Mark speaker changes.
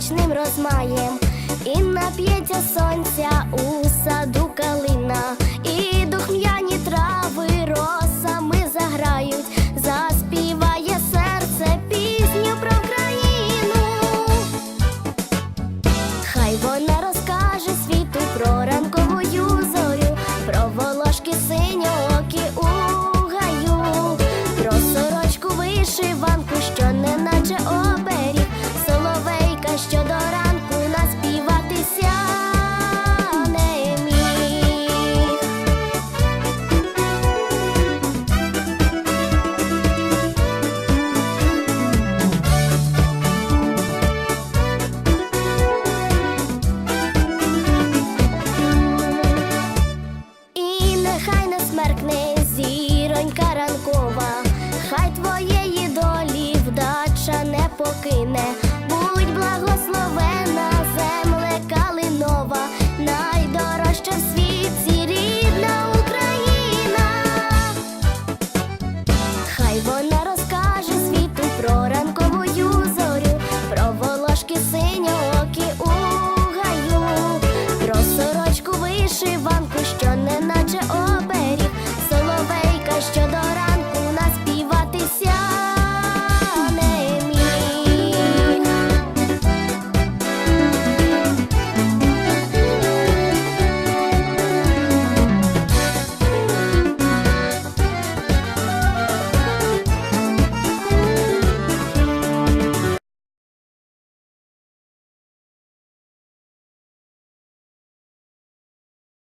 Speaker 1: смачним розмаєм, і нап'ється сонця у саду калина, і духм'яні трави росами заграють, заспіває серце пісню про країну. Хай вона нехай смеркне зіронька ранкова, хай твоєї долі вдача не покине, будь благословена земле калинова, найдорожча в світі рідна Україна, хай вона